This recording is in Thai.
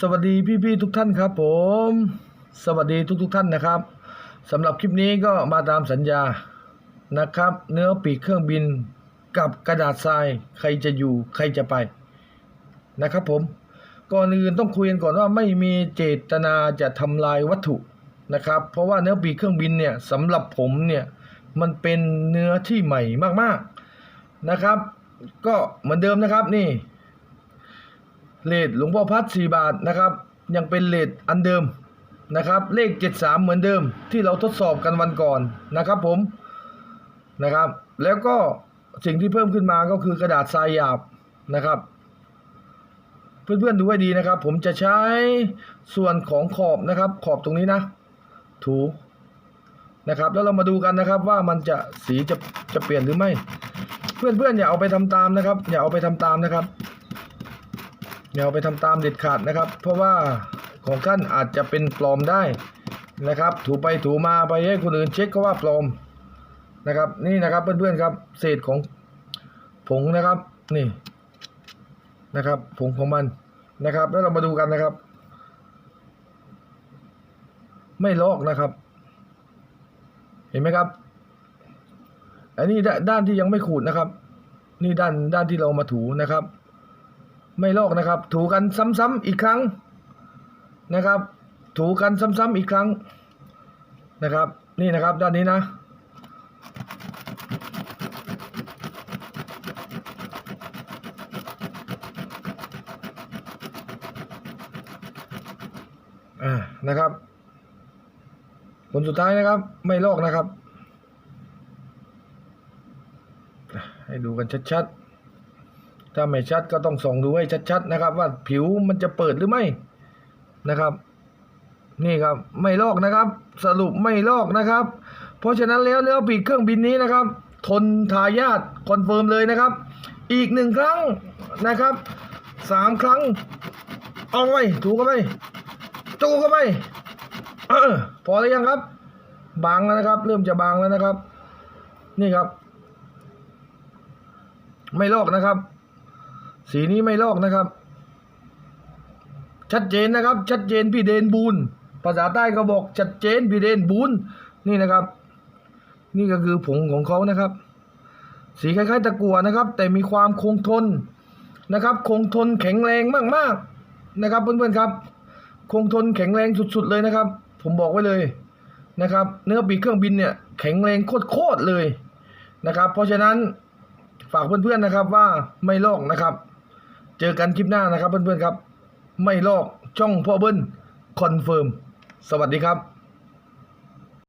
สวัสดีพี่ๆทุกท่านครับผม สวัสดีทุก ๆ ท่านนะครับสำหรับคลิปนี้ก็มาตามสัญญานะครับ เนื้อปีกเครื่องบินกับกระดาษทรายใครจะอยู่ใครจะไปนะครับผมก่อนอื่นต้องคุยกันก่อนว่าไม่มีเจตนาจะทำลายวัตถุนะครับ เพราะว่าเนื้อปีกเครื่องบินเนี่ยสำหรับผมเนี่ยมันเป็นเนื้อที่ใหม่มากๆนะครับ ก็เหมือนเดิมนะครับนี่ เลทหลวงพ่อพัดสี่บาทนะครับ ยังเป็นเลทอันเดิมนะครับ เลข 73 เหมือนเดิมที่เราทดสอบกันวันก่อนนะครับผมนะครับ แล้วก็สิ่งที่เพิ่มขึ้นมาก็คือกระดาษทรายหยาบนะครับ เพื่อนๆดูให้ดีนะครับ ผมจะใช้ส่วนของขอบนะครับ ขอบตรงนี้นะ ถูนะครับ แล้วเรามาดูกันนะครับว่ามันจะสีจะจะเปลี่ยนหรือไม่ เพื่อนๆอย่าเอาไปทำตามนะครับ อย่าเอาไปทำตามนะครับ อย่าไปทำตามเด็ดขาดนะครับ เพราะว่าของท่านอาจจะเป็นปลอมได้นะครับ ถูไปถูมาไปให้คนอื่นเช็คก็ว่าปลอมนะครับ นี่นะครับเพื่อนๆครับ เศษของผงนะครับนี่นะครับผงของมันนะครับ แล้วเรามาดูกันนะครับ ไม่ลอกนะครับ เห็นไหมครับอันนี้ด้านที่ยังไม่ขูดนะครับ นี่ด้านด้านที่เรามาถูนะครับ ไม่ลอกนะครับ ถูกันซ้ำๆอีกครั้งนะครับ ถูกันซ้ำๆอีกครั้งนะครับ นี่นะครับด้านนี้นะอ่านะครับ ผลสุดท้ายนะครับ ไม่ลอกนะครับ ให้ดูกันชัดๆ ถ้าไม่ชัดก็ต้องส่องดูให้ชัดๆนะครับ ว่าผิวมันจะเปิดหรือไม่นะครับ นี่ครับไม่ลอกนะครับ สรุปไม่ลอกนะครับ เพราะฉะนั้นแล้วเนื้อปีกเครื่องบินนี้นะครับ ทนทายาทคอนเฟิร์มเลยนะครับ อีกหนึ่งครั้งนะครับสามครั้งเอาไปถูกกันไปจูกันไปออพอแล้วยังครับ บางแล้วนะครับ เริ่มจะบางแล้วนะครับ นี่ครับ ไม่ลอกนะครับ สีนี้ไม่ลอกนะครับ ชัดเจนนะครับ ชัดเจนพี่เดนบูนภาษาใต้ก็บอกชัดเจนพี่เดนบูนนี่นะครับ นี่ก็คือผงของเขานะครับ สีคล้ายๆตะกั่วนะครับ แต่มีความคงทนนะครับ คงทนแข็งแรงมากๆนะครับเพื่อนๆครับ คงทนแข็งแรงสุดๆเลยนะครับ ผมบอกไว้เลยนะครับ เนื้อปีกเครื่องบินเนี่ยแข็งแรงโคตรๆเลยนะครับ เพราะฉะนั้นฝากเพื่อนๆนะครับว่าไม่ลอกนะครับ เจอกันคลิปหน้านะครับเพื่อนๆครับ ไม่ลอกช่องพ่อเบิ้ลคอนเฟิร์ม สวัสดีครับ